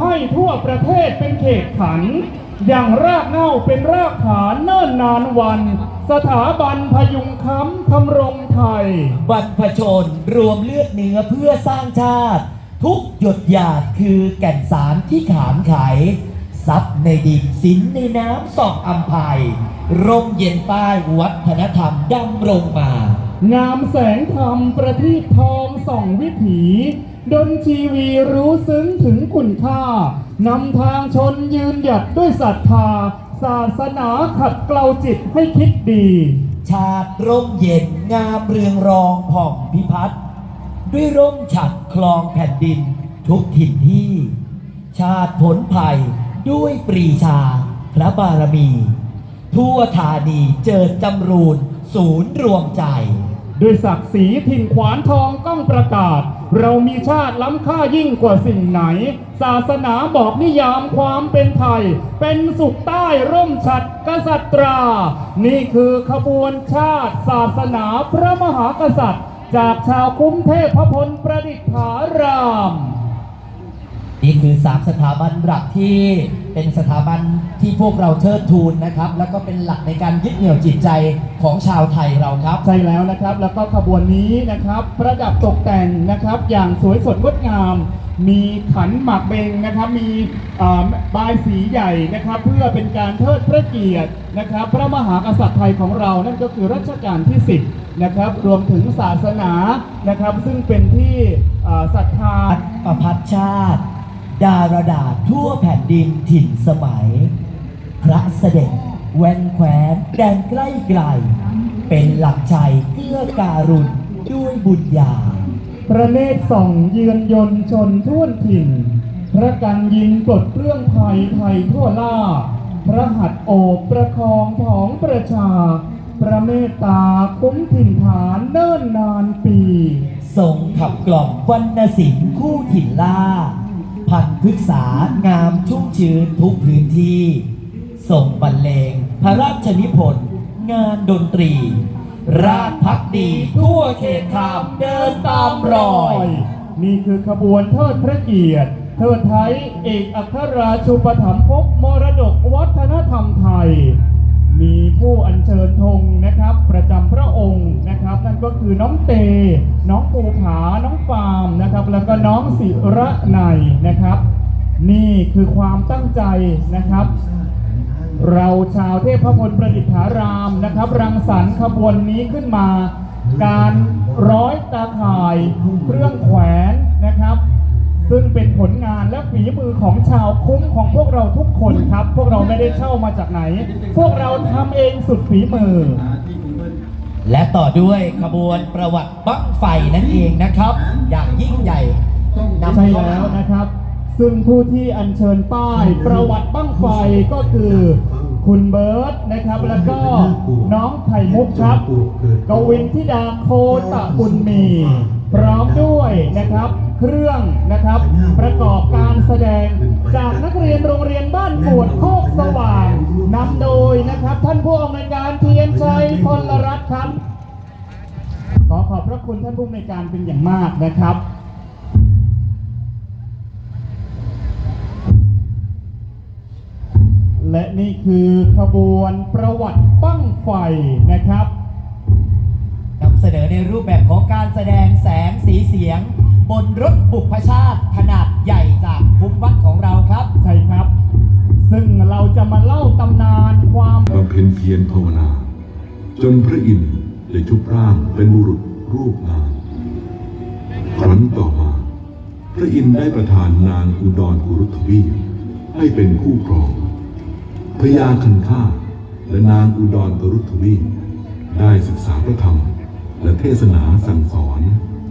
ให้ทั่วประเทศเป็นเขตขัน อย่างรากเหง้าเป็นรากฐานเนิ่นนานวัน สถาบันพยุงค้ำทำรงไทย บรรพชนรวมเลือดเนื้อเพื่อสร้างชาติ ทุกหยดหยาดคือแก่นสารที่ขานไขซับในดินสินในน้ำส่องอัมภัยร่มเย็นป้ายวัฒนธรรมดำรงมา งามแสงธรรมประทีปทองส่องวิถี ดนชีวีรู้ซึ้งถึงคุณค่านำทางชนยืนหยัดด้วยศรัทธาศาสนาขัดเกลาจิตให้คิดดี ชาติร่มเย็นงามเรืองรองผ่องพิพัฒน์ด้วยร่มฉัดคลองแผ่นดินทุกถิ่นที่ ชาติผลภัยด้วยปรีชา พระบารมี ทั่วธานีเจิดจำรูนศูนย์รวมใจ ด้วยศักดิ์ศรีถิ่นขวานทองก้องประกาศ เรามีชาติล้ำค่ายิ่งกว่าสิ่งไหน ศาสนาบอกนิยามความเป็นไทย เป็นสุขใต้ร่มฉัดกษัตรา นี่คือขบวนชาติศาสนาพระมหากษัตริย์ จากชาวคุ้มเทพพลประดิษฐาราม นี่คือ 3 สถาบันหลักที่เป็นสถาบันที่พวกเราเชิดทูนนะครับ แล้วก็เป็นหลักในการยึดเหนี่ยวจิตใจของชาวไทยเราครับ ใช่แล้วนะครับ แล้วก็ขบวนนี้นะครับ ประดับตกแต่งนะครับ อย่างสวยสดงดงาม มีขันหมากเบงนะครับ มีเอ่อบายสีใหญ่นะครับ เพื่อเป็นการเทิดพระเกียรตินะครับ พระมหากษัตริย์ไทยของเรา นั่นก็คือรัชกาลที่ 10 นะครับ รวมถึงศาสนานะครับ ซึ่งเป็นที่เอ่อศรัทธาประพัดชาติ ดารดาษทั่วแผ่นดินถิ่นสมัย พระเสด็จแวนแควนแดนใกล้ไกล เป็นหลักใจเกื้อการุณด้วยบุญญาพระเนตรส่องเยือนยนต์ชนทุ่วนถิ่น พระกันยิงปลดเปลื้องภัยไทยทั่วล่า พระหัตถ์โอบประคองของประชาพระเมตตาคุ้มถิ่นฐานเนิ่นนานปี ทรงขับกล่อมวรรณศิลป์คู่ถิ่นล่า พันพฤกษางามชุ่มชื้นทุกพื้นที่ ส่งบรรเลง พระราชนิพนธ์งานดนตรี ราชพักดีทั่วเขตขามเดินตามรอย นี่คือขบวนเทิดพระเกียรติ เทิดไทยเอกอัครราชูปถัมภกมรดกวัฒนธรรมไทย มีผู้อัญเชิญธงนะครับ ประจำพระองค์นะครับ นั่นก็คือน้องเต น้องปูผา น้องฟาร์มนะครับ แล้วก็น้องศิระไนนะครับ นี่คือความตั้งใจนะครับ เราชาวเทพพลประดิษฐารามนะครับ รังสรรค์ขบวนนี้ขึ้นมา การร้อยตาข่ายเครื่องแขวนนะครับ ซึ่งเป็นผลงานและฝีมือของชาวคุ้มของพวกเราทุกคนครับ พวกเราไม่ได้เช่ามาจากไหน พวกเราทำเองสุดฝีมือ และต่อด้วยขบวนประวัติบั้งไฟนั่นเองนะครับ อย่างยิ่งใหญ่นำใช่เข้าแล้วมานะครับ ซึ่งผู้ที่อัญเชิญป้ายประวัติบั้งไฟก็คือคุณเบิร์ตนะครับแล้วก็น้องไข่มุกครับกวินทิดาโคตะบุญมี พร้อมด้วยนะครับ เครื่องนะครับ ประกอบการแสดงจากนักเรียนโรงเรียนบ้านกวดโคกสว่างนำโดยนะครับ ท่านผู้อำนวยการเทียนชัยพลรัตน์ครับ ขอขอบพระคุณท่านผู้อำนวยการเป็นอย่างมากนะครับและนี่คือขบวนประวัติบั้งไฟนะครับนำเสนอในรูปแบบของการแสดงแสงสีเสียง บนรถบุพชาติขนาดใหญ่จากภูมิวัดของเราครับ ใช่ครับ ซึ่งเราจะมาเล่าตำนานความบำเพ็ญเพียรภาวนา จนพระอินทร์ได้ชุบร่างเป็นบุรุษรูปงามครั้นต่อมา พระอินทร์ได้ประทานนางอุดรกุรุทวีให้เป็นคู่ครองพญาคันธาและนางอุดรกรุทวีได้ศึกษาพระธรรมและเทศนาสั่งสอน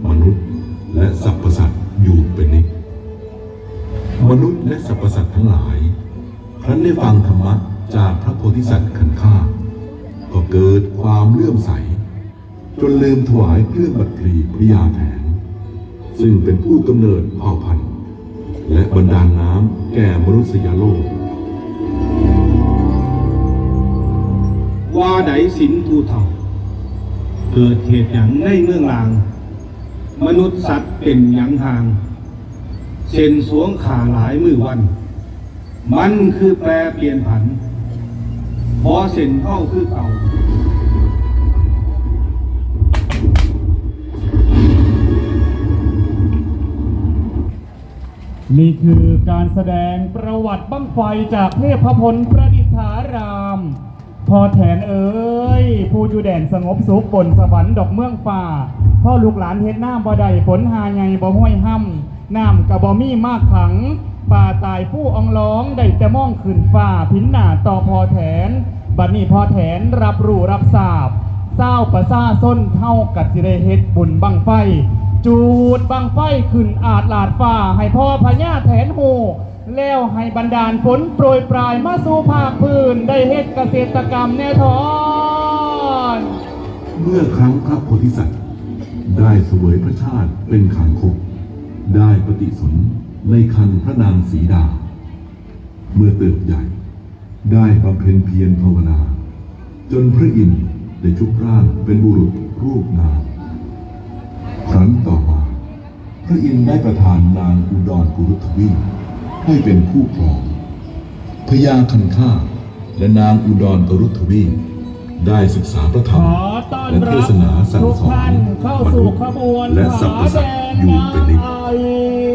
มนุษย์ และสรรพสัตว์อยู่เป็นนิจมนุษย์และสรรพสัตว์ทั้งหลาย ครั้นได้ฟังธรรมะจากพระโพธิสัตว์ขันธ์ข้าก็เกิดความเลื่อมใส จนลืมถวายเครื่องบัตรีพระยาแถนซึ่งเป็นผู้กำเนิดเผ่าพันธุ์และบรรดาลน้ำแก่มนุษยโลก ว่าไดสินทูเถ่าเกิดเหตุอย่างในเมืองลาง มนุษย์สัตว์เป็นอย่างห่าง เส้นสวงขาหลายมือวัน มันคือแปรเปลี่ยนผันพอเส้นเข้าคือเก่านี่คือการแสดงประวัติบั้งไฟจากเทพพลประดิษฐาราม พอแถนเอ้ย ผู้อยู่แดนสงบสุขบนสวรรค์ดอกเมืองป่า พ่อลูกหลานเฮ็ดน้ำบ่ได้ฝนหาไงบ่ห้วยห้ำน้ำกะบ่มีมากขังป่าตายผู้อองร้องได้แต่มองขึ้นฟ้าพินหน้าต่อพอแถน บัดนี้พอแถนรับรู้รับทราบเศร้าประซาส้นเท่ากับสิได้เฮ็ดบุญบังไฟ จูดบังไฟขึ้นอาจลาดฟ้า ให้พ่อพญาแถนหูแล้วให้บรรดาลฝนโปรยปลายมาสู่ภาคพื้น ได้เฮ็ดเกษตรกรรมแน่ทอน เมื่อครั้งพระโพธิสัตว์ ได้เสวยพระชาติเป็นขังคกได้ปฏิสนในคันพระนางสีดา เมื่อเติบใหญ่ ได้บำเพ็ญเพียรภาวนา จนพระอินทร์ได้ชุบร่างเป็นบุรุษรูปงามครั้นต่อมา พระอินทร์ได้ประทานนางอุดรกุรุทวีให้เป็นคู่ครองพญาคันคาและนางอุดรกุรุทวี ได้ศึกษาพระธรขรมอต้อนและเทรับศนาสั่งทุกสอนท่านเข้ามสู่นุษย์ขบวนและสรรพสัตว์อยู่เป็นนิจผาแด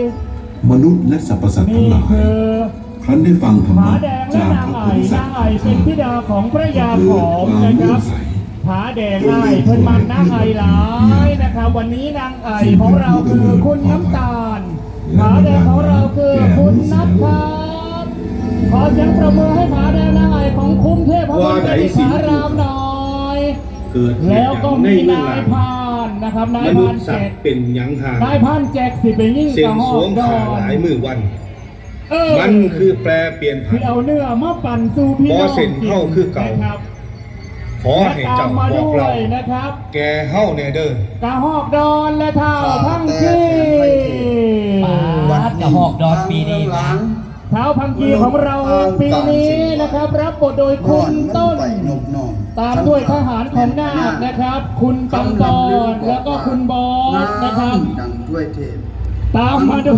งมนุษย์และสรรพสัตว์ทั้นี่งหลายคือครั้นได้ฟังธรรผามะแดงและจากนางพระไอโพธิสัตนางว์ไอเป็นธิดาของพระยาเกิขดอมความนะคเลื่อรัมบใสผาแดงไอเพิ่นมันนางไอหลายนะครับวันนี้นางไอของเราคือคุณน้ำตาลผาแดงของเราคือคุณนัทพัฒน์ ขอเสียงประมือให้ผาแดงนางไอของคุ้มเทพพระว่าพุทไหนธสิสารามหน่อย เกิดเหตุแล้วก็ในมีเมืองนายลาวพานนะครับนายมนุพาษนย์แจสัตกว์เป็นหยังหางนายพานแจกสิไปยิ่งเส้กนระหสอวกงดอขานหลายมือวัน เออมันคือแปรเปลี่ยนผัที่นเอาเนื้อมาปั่นสู่พี่น้องบ่เส้นเข้าคือเก่า นะครับขอให้เจ้าและตมมาบอกด้วเรา ยนะครับ แกเฮ้าแน่เด้อกระหอกดอนและเท้าพังคีปาดกระหอกดอนปีนี้นะ เท้าพังคีของเราปีนี้นะครับ รับบทโดยคุณต้น ตามด้วยทหารของนาคนะครับ คุณปังกรแล้วก็คุณบอสนะครับดังด้วยเทพตามมาดู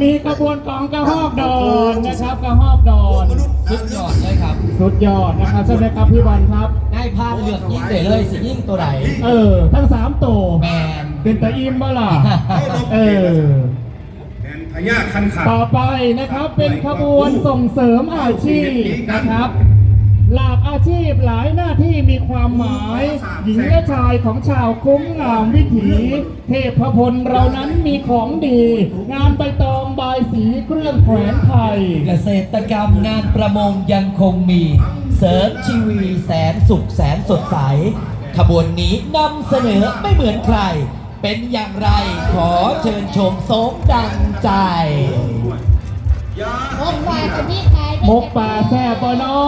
มีกระบวนกองกระหอกดอนนะครับกระหอกดอนสุดยอดเลยครับ สุดยอดนะครับใช่ไหมครับพี่บอลครับนายพานเลือกยิ่งได้เลยสิยิ่งตัวไหนเออ ทั้งสามตัวแมนเป็นตะอิมบ้าล่ะเออแทน พญาคันขาดต่อไปนะครับเป็นขบวนส่งเสริมอาชีพนะครับหลากอาชีพหลายหน้าที่มีความหมาย หญิงและชายของชาวคุ้มงามวิถี เทพพลเรานั้นมีของดี งานใบตองบายสีเครื่องแขวนไทย เกษตรกรรมงานประมงยังคงมี เสริมชีวีแสนสุขแสนสดใส ขบวนนี้นำเสนอไม่เหมือนใคร เป็นอย่างไรขอเชิญชมสมดังใจ มกปลาก็มีขายมกป่าแซ่บปนอ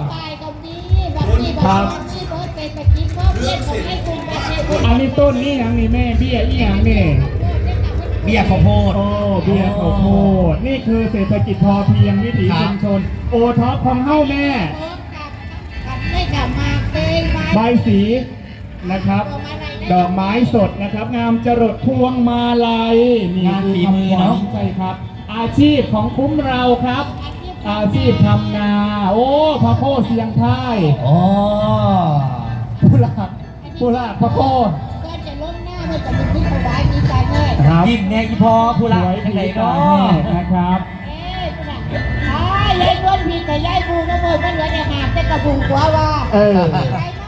มกปลาก็มีแบบนี้แบบ นี้เบิร์ดเป็นตะกี้ก็เพี้ยนของให้คุณประเทศคุณอันนี้ต้นนี่ยังนี่แม่เบี้ยอีหยังนี่ เบี้ยข้าวโพด โอ้เบียร์ข้าวโพดนี่คือเศรษฐกิจพอเพียงวิถีครัชุบมชน โอท็อปของเฮ้าแม่กับไม่กับมาเป็นใบสีนะครับ ดอกไม้สดนะครับ งามจรดพวงมาลัยนี่งานคือฝีมือคำขวัญเนอะใช่ครับ อาชีพของคุ้มเราครับ อาชีพทำนา โอ้พระโคเสียงไทยอ๋อผู้หลักผู้หลักพระโคก็จะล้มหน้าเพื่อจะเป็นที่ถวายดีใจเลยครับยิ้มแน่อีพอผู้สละวยจังไหนดีเนาตาแห่ะนะครับเอ้ยคุณอะอ้ายายล้วนพีแต่ยายบูก็เบิดมันเหลือแต่หาบแต่กระบุงหัวว่าเออยายมาเจ้า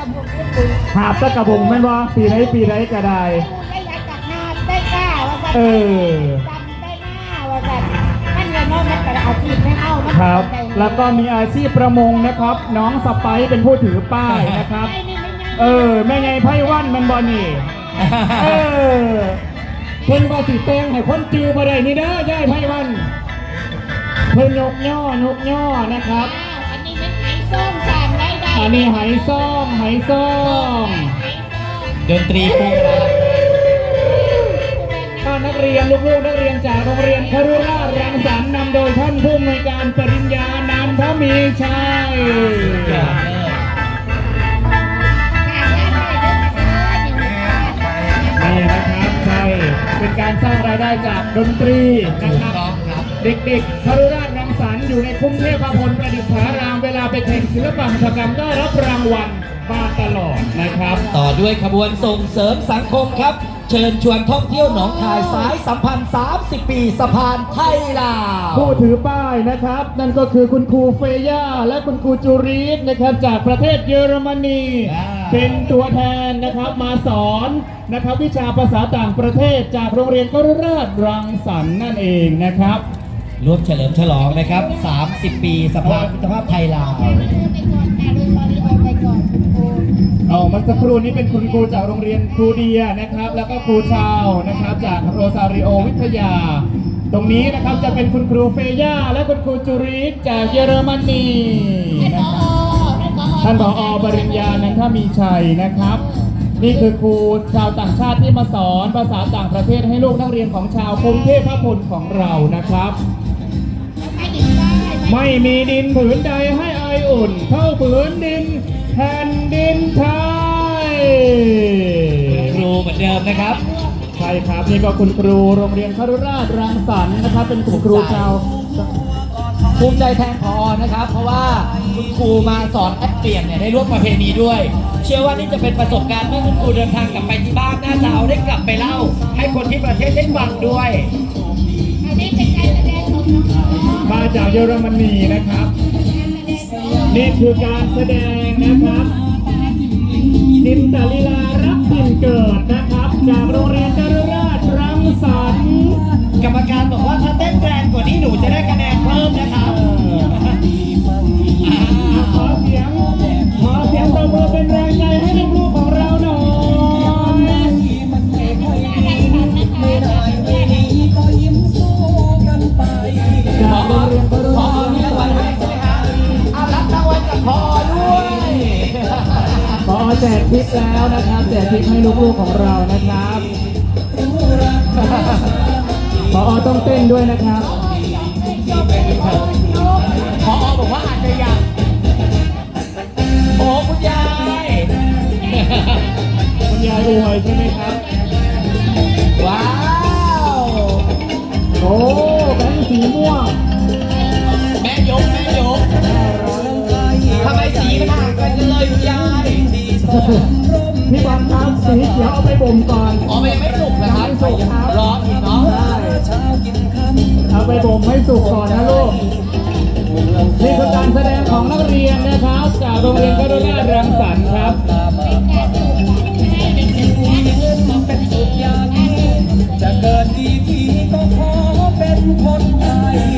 กระบุงกระบุงหาบตะกระบงแม่นว่าปีไหนปีไหนก็ได้ ได้ยายจากหาบได้กล้าว่าเออ จำได้หน้าว่าแบบมันเลยเนาะมันแต่ละอาชีพไม่เอามันครับได้แล้วก็มีอาชีพประมงนะครับ น้องสไปซ์เป็นผู้ถือป้ายนะครับไอ้นี่ไม่ง่ายเออ แม่ไงไพ่วันแมันบอนี่ เออเพิ่นว่าสิแตงให้คนจือบ่ได้นี่เด้อย่ายไพ่วันเพิ่นยกย่อยกย่อนะครับอัน อันนี้ไหซ่องไหซ่องดนตรีปรุงมาก็นักเรียนลูกๆนักเรียนจากโรงเรียนคารุราชรังสรรค์นำโดยท่านผู้อำนวยการปริญญานันทมีชัยนี่นะครับใช่เป็นเป็นการสร้างรายได้จากดนตรีนะครับต้อครับเด็กๆคารุราชัง สรรค์อยู่ในคุ้มเทพพลประดิษฐารามเวลาไปแข่งศิลปหัตถกรรมได้รับรางวัลมาตลอดนะครับ ต่อด้วยขบวนส่งเสริมสังคมครับ เชิญชวนท่องเที่ยวหนองคายสายสัมพันธ์ 30 ปีสะพานไทยลาวผู้ถือป้ายนะครับ นั่นก็คือคุณครูเฟย่าและคุณครูจูริสนะครับจากประเทศเยอรมนีว้าวเป็นตัวแทนนะครับมาสอนนะครับวิชาภาษาต่างประเทศจากโรงเรียนกรุราชรังสรรค์นั่นเองนะครับ ร่วมเฉลิมฉลองนะครับ 30 ปีสะพานมิตรภาพไทยลาวไปก่อนค่ะโดยซอรีโอไปก่อนคุณครูเอาเมื่อสักครู่นี้เป็นคุณครูจากโรงเรียนครูเดียนะครับ แล้วก็ครูชาวนะครับ จากโรซาริโอวิทยา ตรงนี้นะครับจะเป็นคุณครูเฟย่าและคุณครูจูริสจากเยอรมนีท่านนะผคอรับท่านผอท่านผอปริญญานันทมีชัยนะครับ นี่คือครูชาวต่างชาติที่มาสอนภาษาต่างประเทศให้ลูกนักเรียนของชาวกรุงเทพพลของเรานะครับไม่ดิน ได้ไม่มีดินผืนใดให้ไออุ่น เท่าผืนดินแผ่นดินไทยครูเหมือนเดิมนะครับ ใช่ครับนี่ก็คุณครูโรงเรียนคารุราชรังสรรค์นะครับ เป็นคุณครูชาวภูมิใจแทนพอนะครับ เพราะว่าคุณครูมาสอนแอดเปลี่ยนเนี่ยได้ร่วมประเพณีด้วย เชื่อว่านี่จะเป็นประสบการณ์เมื่อคุณครูเดินทางกลับไปที่บ้านน่าจะเอาได้กลับไปเล่า ให้คนที่ประเทศได้ฟังด้วย มาจากเยอรมนีนะครับ นี่คือการแสดงนะครับจินตลีลารับถิ่นเกิดนะครับ จากโรงเรียนคารุราชรังสรรค์กรรมการบอกว่าถ้าเต้นแรงกว่านี้หนูจะได้คะแนนเพิ่มนะครับขอเสียงขอเสียงตบมือเป็นแรงใจให้ลูกๆของเราห พอแจกทิปแล้วนะครับแจกทิปให้ลูกๆของเรานะครับพอต้องเต้นด้วยนะครับพอบอกว่าอาจจะยังโอ้คุณยายคุณยายอวยใช่ไหมครับ ว้าว โอ้แบงค์สีม่วงแม่ยกแม่ยกทำไมสีมันห่างกันจังเลยคุณยาย พี่บอลครับสีเขียวเอาไปบ่มก่อนอ๋อมันยังไม่สุกนะครับไม่สุกครับรออีกเนาะใช่เอาไปบ่มให้สุกก่อนนะลูกนี่คือการแสดงของนักเรียนนะครับ จากโรงเรียนกรุณารังสรรค์ครับจะเกิดดีทีก็ขอเป็นคนไทย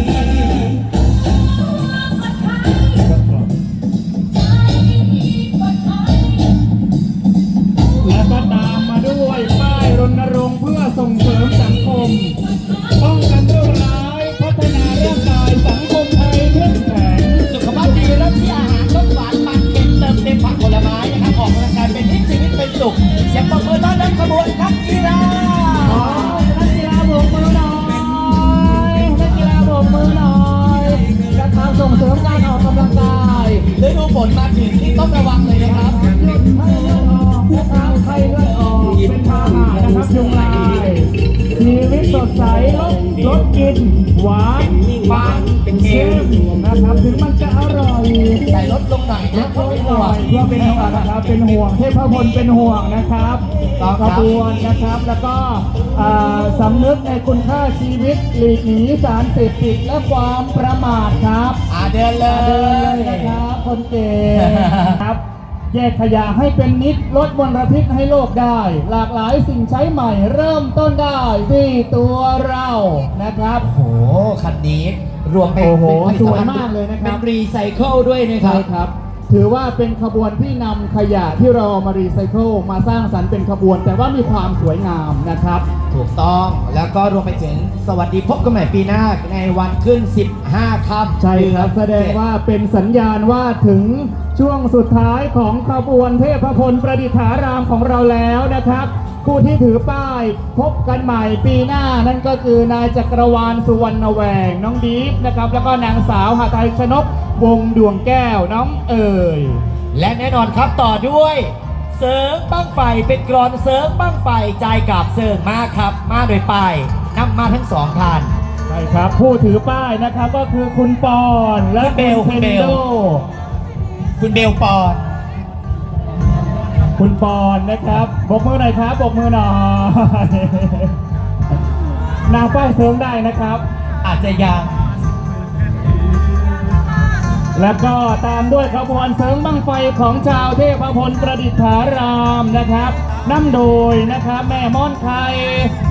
ตสดใสลดลดกินหวานมันเค็มนะครับถึงมันจะอร่อยใส่ลดลงหน่อยลนะดเพราะลไม่งห่หวน่องยเพื่อเป็นห่วงนะครับเป็นห่วงเทพพลเป็นห่วงนะครับต่อขบวนนะครับแล้วก็อ่าสำนึกในคุณค่าชีวิตหลีกหนีสารเสพติดและความประมาทครับอ่าเดินเลยเดินเลยนะครับคนเก่งครับ แยกขยะให้เป็นนิดลดมลพิษให้โลกได้ หลากหลายสิ่งใช้ใหม่เริ่มต้นได้ที่ตัวเรานะครับ โอ้โห คันนี้รวมเป็นโอ้โหเป็นสวยมากเลยนะครับ เป็นรีไซเคิลด้วยนะคใช่รับ ครับ ถือว่าเป็นขบวนที่นำขยะที่เราเอามารีไซเคิลมาสร้างสรรค์เป็นขบวน แต่ว่ามีความสวยงามนะครับ ถูกต้องแล้วก็รวมไปถึงสวัสดีพบกันใหม่ปีหน้าในวันขึ้น 15ค่ำใช่ครับแสดงว่าเป็นสัญญาณว่าถึง ช่วงสุดท้ายของขบวนเทพพลประดิษฐารามของเราแล้วนะครับ ผู้ที่ถือป้ายพบกันใหม่ปีหน้านั่นก็คือนายจักรวาลสุวรรณแหวงน้องดีฟนะครับ แล้วก็นางสาวหาไทยชนกวงดวงแก้วน้องเอ๋ยและแน่นอนครับต่อด้วยเสิร์งบ้างไฟเป็นกรอนเสิร์งบ้างไฟใจายกับเสิร์งมาครับ มาโดยป้ายนำมาทั้งสองท่านใช่ครับ ผู้ถือป้ายนะครับก็คือคุณปอนและคุณเบลคุณคุณเบเทนลโด คุณเบลปอนคุณปอนนะครับบกมือหน่อยครับบกมือหน่อยนางป้ายเสริมได้นะครับ อาจจะยัง แล้วก็ตามด้วยขบวนเสริมบังไฟของชาวเทพพลประดิษฐารามนะครับนำโดยนะครับแม่ม่อนไข่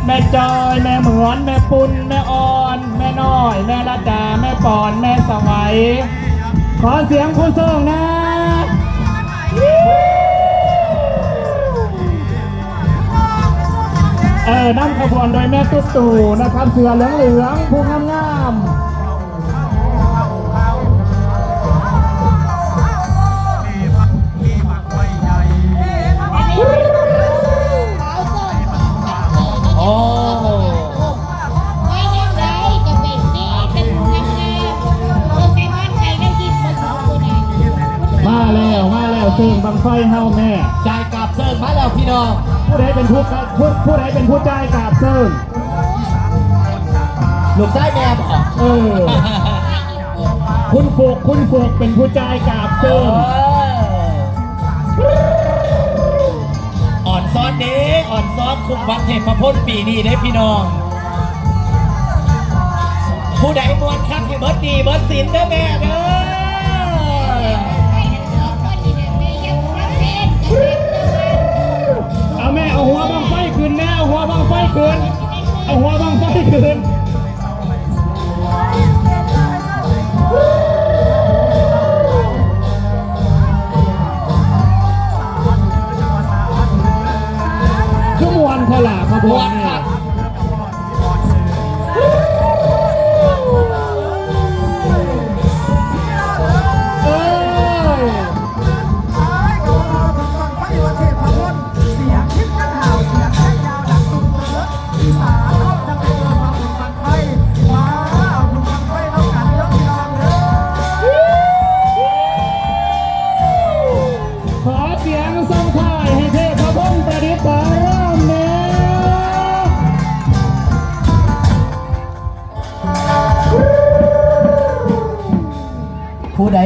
แม่จอย แม่เหมือน แม่ปุนแม่อ่อน แม่น้อย แม่ละดาแม่ปอน แม่สวัย ขอเสียงคุณส่งนะ ออนำขบวนโดยแม่ตุ๊กตู่นะครับเสือเหลืองๆผู้งามๆเขาส่งของโอ้ไม่ยังไงก็เป็นนี่เป็นงามงามโอ้แต่บ้านใครได้ยินมาถึงกูนะมาแล้วมาแล้วเสียงบังไฟเฮาแม่ใจายกับเสิร์งมาแล้วพี่น้อง ผู้ใดเป็นผู้ผู้ผู้ใดเป็นผู้จ่ายกาบเซิงลูกชายแม่บอกเออ คุณฟุกคุณฟุกเป็นผู้จ่ายกาบเซิงอ่อนซ้อนเด้อ่อนซ้อนคุมวัดเทพพลปีนี้เด้พี่น้อง ผู้ใดมวนคักให้เบิร์ดดีเบิร์ดสินเด้อแม่เด้อ เอาหัวบังไฟคืนแน่เอาหัวบังไฟคืนเอาหัวบังไฟคืนขมวนขลาขบวน